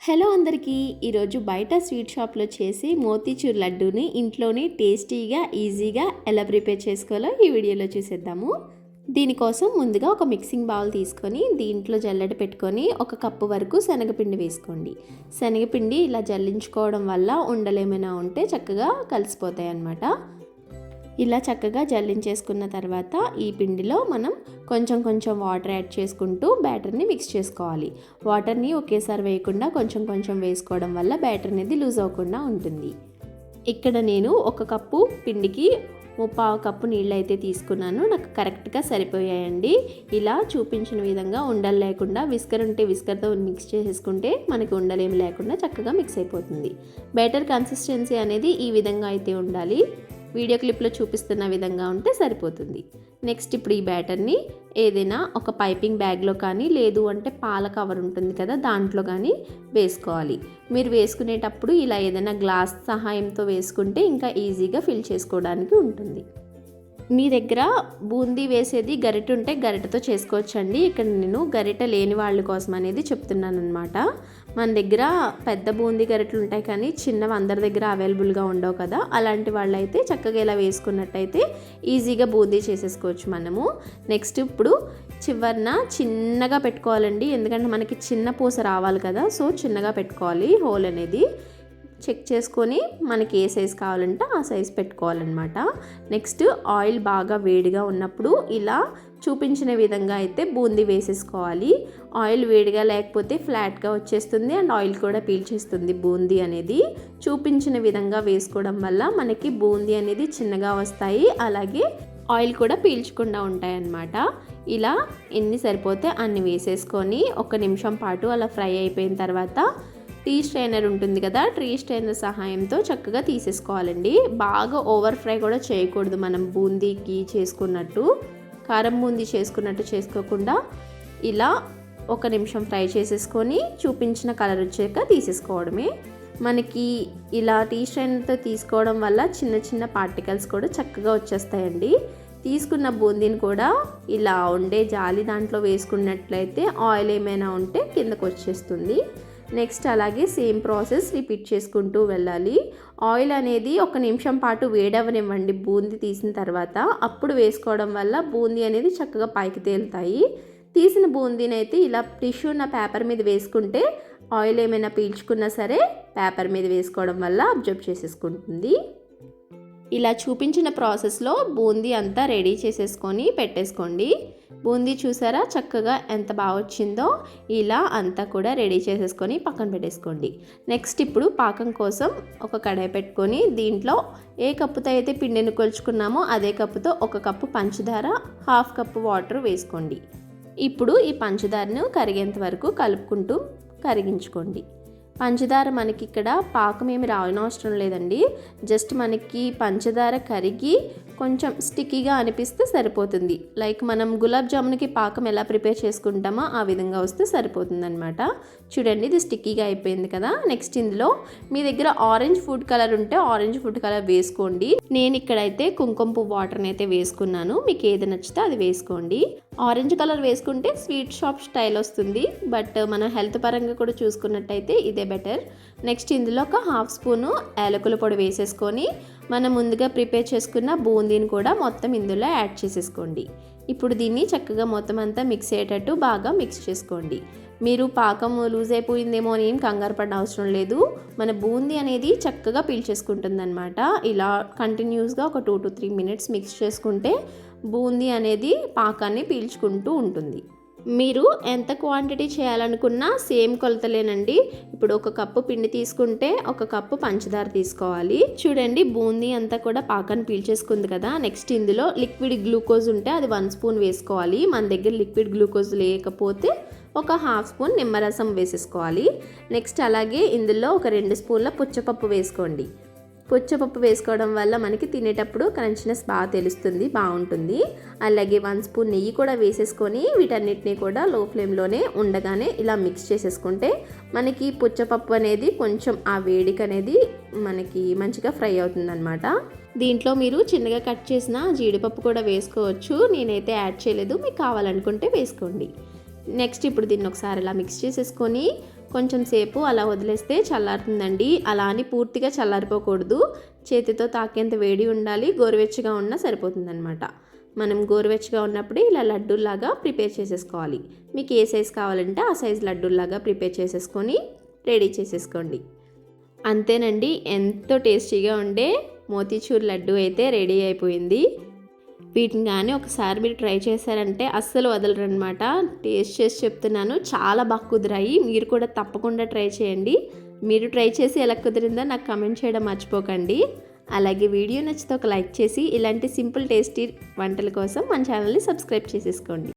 Hello అందరికీ ఈరోజు బయట స్వీట్ షాప్లో చేసి మోతీచూర్ లడ్డూని ఇంట్లోనే టేస్టీగా ఈజీగా ఎలా ప్రిపేర్ చేసుకోవాలో ఈ వీడియోలో చూసేద్దాము. దీనికోసం ముందుగా ఒక మిక్సింగ్ బౌల్ తీసుకొని దీంట్లో జల్లెడ పెట్టుకొని ఒక కప్పు వరకు శనగపిండి వేసుకోండి. శనగపిండి ఇలా జల్లించుకోవడం వల్ల ఉండలేమైనా ఉంటే చక్కగా కలిసిపోతాయి అన్నమాట ఇలా చక్కగా జల్లించేసుకున్న తర్వాత ఈ పిండిలో మనం కొంచెం కొంచెం వాటర్ యాడ్ చేసుకుంటూ బ్యాటర్ని మిక్స్ చేసుకోవాలి. వాటర్ని ఒకేసారి వేయకుండా కొంచెం కొంచెం వేసుకోవడం వల్ల బ్యాటర్ అనేది లూజ్ అవ్వకుండా ఉంటుంది. ఇక్కడ నేను ఒక కప్పు పిండికి ముప్పావు కప్పు నీళ్ళు అయితే తీసుకున్నాను. నాకు కరెక్ట్గా సరిపోయాయండి. ఇలా చూపించిన విధంగా ఉండలు లేకుండా విస్కర్ ఉంటే విస్కర్తో మిక్స్ చేసేసుకుంటే మనకి ఉండలేమి లేకుండా చక్కగా మిక్స్ అయిపోతుంది. బెటర్ కన్సిస్టెన్సీ అనేది ఈ విధంగా అయితే ఉండాలి. వీడియో క్లిప్లో చూపిస్తున్న విధంగా ఉంటే సరిపోతుంది. నెక్స్ట్ ఇప్పుడు ఈ బ్యాటర్ని ఏదైనా ఒక పైపింగ్ బ్యాగ్లో కానీ లేదు అంటే పాల కవర్ ఉంటుంది కదా దాంట్లో కానీ వేసుకోవాలి. మీరు వేసుకునేటప్పుడు ఇలా ఏదైనా గ్లాస్ సహాయంతో వేసుకుంటే ఇంకా ఈజీగా ఫిల్ చేసుకోవడానికి ఉంటుంది. మీ దగ్గర బూందీ వేసేది గరిట ఉంటే గరిటతో చేసుకోవచ్చండి. ఇక్కడ నేను గరిట లేని వాళ్ళ కోసం అనేది చెప్తున్నాను అనమాట మన దగ్గర పెద్ద బూందీ గరిటలు ఉంటాయి కానీ చిన్నవి అందరి దగ్గర అవైలబుల్గా ఉండవు కదా. అలాంటి వాళ్ళైతే చక్కగా ఇలా వేసుకున్నట్టయితే ఈజీగా బూందీ చేసేసుకోవచ్చు మనము. నెక్స్ట్ ఇప్పుడు చివరిన చిన్నగా పెట్టుకోవాలండి. ఎందుకంటే మనకి చిన్న పూస రావాలి కదా. సో చిన్నగా పెట్టుకోవాలి హోల్ అనేది. చెక్ చేసుకొని మనకి ఏ సైజ్ కావాలంటే ఆ సైజ్ పెట్టుకోవాలన్నమాట. నెక్స్ట్ ఆయిల్ బాగా వేడిగా ఉన్నప్పుడు ఇలా చూపించిన విధంగా అయితే బూందీ వేసేసుకోవాలి. ఆయిల్ వేడిగా లేకపోతే ఫ్లాట్గా వచ్చేస్తుంది అండ్ ఆయిల్ కూడా పీల్చేస్తుంది బూందీ అనేది. చూపించిన విధంగా వేసుకోవడం వల్ల మనకి బూందీ అనేది చిన్నగా వస్తాయి. అలాగే ఆయిల్ కూడా పీల్చకుండా ఉంటాయన్నమాట. ఇలా ఎన్ని సరిపోతే అన్ని వేసేసుకొని ఒక నిమిషం పాటు అలా ఫ్రై అయిపోయిన తర్వాత టీ స్ట్రైనర్ ఉంటుంది కదా టీ స్ట్రైనర్ సహాయంతో చక్కగా తీసేసుకోవాలండి. బాగా ఓవర్ ఫ్రై కూడా చేయకూడదు మనం బూందీకి చేసుకున్నట్టు. కారం బూందీ చేసుకున్నట్టు చేసుకోకుండా ఇలా ఒక నిమిషం ఫ్రై చేసేసుకొని చూపించిన కలర్ వచ్చాక తీసేసుకోవడమే. మనకి ఇలా టీ స్ట్రైనర్తో తీసుకోవడం వల్ల చిన్న చిన్న పార్టికల్స్ కూడా చక్కగా వచ్చేస్తాయండి. తీసుకున్న బూందీని కూడా ఇలా ఉండే జాలి దాంట్లో వేసుకున్నట్లయితే ఆయిల్ ఏమైనా ఉంటే కిందకు వచ్చేస్తుంది. నెక్స్ట్ అలాగే సేమ్ ప్రాసెస్ రిపీట్ చేసుకుంటూ వెళ్ళాలి. ఆయిల్ అనేది ఒక నిమిషం పాటు వేడవనివ్వండి. బూందీ తీసిన తర్వాత అప్పుడు వేసుకోవడం వల్ల బూందీ అనేది చక్కగా పైకి తేలుతాయి. తీసిన బూందీని అయితే ఇలా టిష్యూ ఉన్న పేపర్ మీద వేసుకుంటే ఆయిల్ ఏమైనా పీల్చుకున్నా సరే పేపర్ మీద వేసుకోవడం వల్ల అబ్జర్వ్ చేసేసుకుంటుంది. ఇలా చూపించిన ప్రాసెస్లో బూందీ అంతా రెడీ చేసేసుకొని పెట్టేసుకోండి. బూందీ చూసారా? చక్కగా ఎంత బాగా వచ్చిందో ఇలా అంతా కూడా రెడీ చేసేసుకొని పక్కన పెట్టేసుకోండి. నెక్స్ట్ ఇప్పుడు పాకం కోసం ఒక కడాయి పెట్టుకొని దీంట్లో ఏ కప్పుతో అయితే పిండిని కొలుచుకున్నామో అదే కప్పుతో ఒక కప్పు పంచదార హాఫ్ కప్పు వాటర్ వేసుకోండి. ఇప్పుడు ఈ పంచదారను కరిగేంత వరకు కలుపుకుంటూ కరిగించుకోండి. పంచదార మనకి ఇక్కడ పాకం ఏమి రావనవసరం లేదండి. జస్ట్ మనకి పంచదార కరిగి కొంచెం స్టిక్కీగా అనిపిస్తే సరిపోతుంది. లైక్ మనం గులాబ్ జామున్కి పాకం ఎలా ప్రిపేర్ చేసుకుంటామో ఆ విధంగా వస్తే సరిపోతుంది అనమాట చూడండి ఇది స్టిక్కీగా అయిపోయింది కదా. నెక్స్ట్ ఇందులో మీ దగ్గర ఆరెంజ్ ఫుడ్ కలర్ ఉంటే ఆరెంజ్ ఫుడ్ కలర్ వేసుకోండి. నేను ఇక్కడైతే కుంకుమ పువ్వు వాటర్ని అయితే వేసుకున్నాను. మీకు ఏది నచ్చితే అది వేసుకోండి. ఆరెంజ్ కలర్ వేసుకుంటే స్వీట్ షాప్ స్టైల్ వస్తుంది. బట్ మన హెల్త్ పరంగా కూడా చూసుకున్నట్టయితే ఇదే బెటర్. నెక్స్ట్ ఇందులో ఒక హాఫ్ స్పూను యాలకుల పొడి వేసేసుకొని మనం ముందుగా ప్రిపేర్ చేసుకున్న బూందీని కూడా మొత్తం ఇందులో యాడ్ చేసేసుకోండి. ఇప్పుడు దీన్ని చక్కగా మొత్తం అంతా మిక్స్ అయ్యేటట్టు బాగా మిక్స్ చేసుకోండి. మీరు పాకం లూజ్ అయిపోయిందేమో అని ఏం కంగారు పడిన అవసరం లేదు. మన బూందీ అనేది చక్కగా పీల్చేసుకుంటుంది అనమాట ఇలా కంటిన్యూస్గా ఒక two to three minutes mix చేసుకుంటే బూందీ అనేది పాకాన్ని పీల్చుకుంటూ ఉంటుంది. మీరు ఎంత క్వాంటిటీ చేయాలనుకున్నా సేమ్ కొలతలేనండి. ఇప్పుడు ఒక కప్పు పిండి తీసుకుంటే ఒక కప్పు పంచదార తీసుకోవాలి. చూడండి బూందీ అంతా కూడా పాకాన్ని పీల్చేసుకుంది కదా. నెక్స్ట్ ఇందులో లిక్విడ్ గ్లూకోజ్ ఉంటే అది వన్ స్పూన్ వేసుకోవాలి. మన దగ్గర లిక్విడ్ గ్లూకోజ్ లేకపోతే ఒక హాఫ్ స్పూన్ నిమ్మరసం వేసేసుకోవాలి. నెక్స్ట్ అలాగే ఇందులో ఒక రెండు స్పూన్ల పుచ్చపప్పు వేసుకోండి. పుచ్చపప్పు వేసుకోవడం వల్ల మనకి తినేటప్పుడు క్రంచినెస్ బాగా తెలుస్తుంది బాగుంటుంది. అలాగే వన్ స్పూన్ నెయ్యి కూడా వేసేసుకొని వీటన్నిటిని కూడా లో ఫ్లేమ్లోనే ఉండగానే ఇలా మిక్స్ చేసేసుకుంటే మనకి పుచ్చపప్పు అనేది కొంచెం ఆ వేడికి అనేది మనకి మంచిగా ఫ్రై అవుతుందన్నమాట. దీంట్లో మీరు చిన్నగా కట్ చేసిన జీడిపప్పు కూడా వేసుకోవచ్చు. నేనైతే యాడ్ చేయలేదు. మీకు కావాలనుకుంటే వేసుకోండి. నెక్స్ట్ ఇప్పుడు దీన్ని ఒకసారి ఇలా మిక్స్ చేసేసుకొని కొంచెం సేపు అలా వదిలేస్తే చల్లారుతుందండి. అలా అని పూర్తిగా చల్లారిపోకూడదు. చేతితో తాకేంత వేడి ఉండాలి గోరువెచ్చగా ఉన్నా సరిపోతుందన్నమాట. మనం గోరువెచ్చగా ఉన్నప్పుడే ఇలా లడ్డూలాగా ప్రిపేర్ చేసేసుకోవాలి. మీకు ఏ సైజ్ కావాలంటే ఆ సైజ్ లడ్డూలాగా ప్రిపేర్ చేసేసుకొని రెడీ చేసేసుకోండి. అంతేనండి ఎంతో టేస్టీగా ఉండే మోతీచూర్ లడ్డు అయితే రెడీ అయిపోయింది. వీటిని కానీ ఒకసారి మీరు ట్రై చేశారంటే అస్సలు వదలరనమాట టేస్ట్ చేసి చెప్తున్నాను. చాలా బాగా కుదిరాయి. మీరు కూడా తప్పకుండా ట్రై చేయండి. మీరు ట్రై చేసి ఎలా కుదిరిందో నాకు కమెంట్ చేయడం మర్చిపోకండి. అలాగే వీడియో నచ్చితే ఒక లైక్ చేసి ఇలాంటి సింపుల్ టేస్టీ వంటల కోసం మన ఛానల్ని సబ్స్క్రైబ్ చేసేసుకోండి.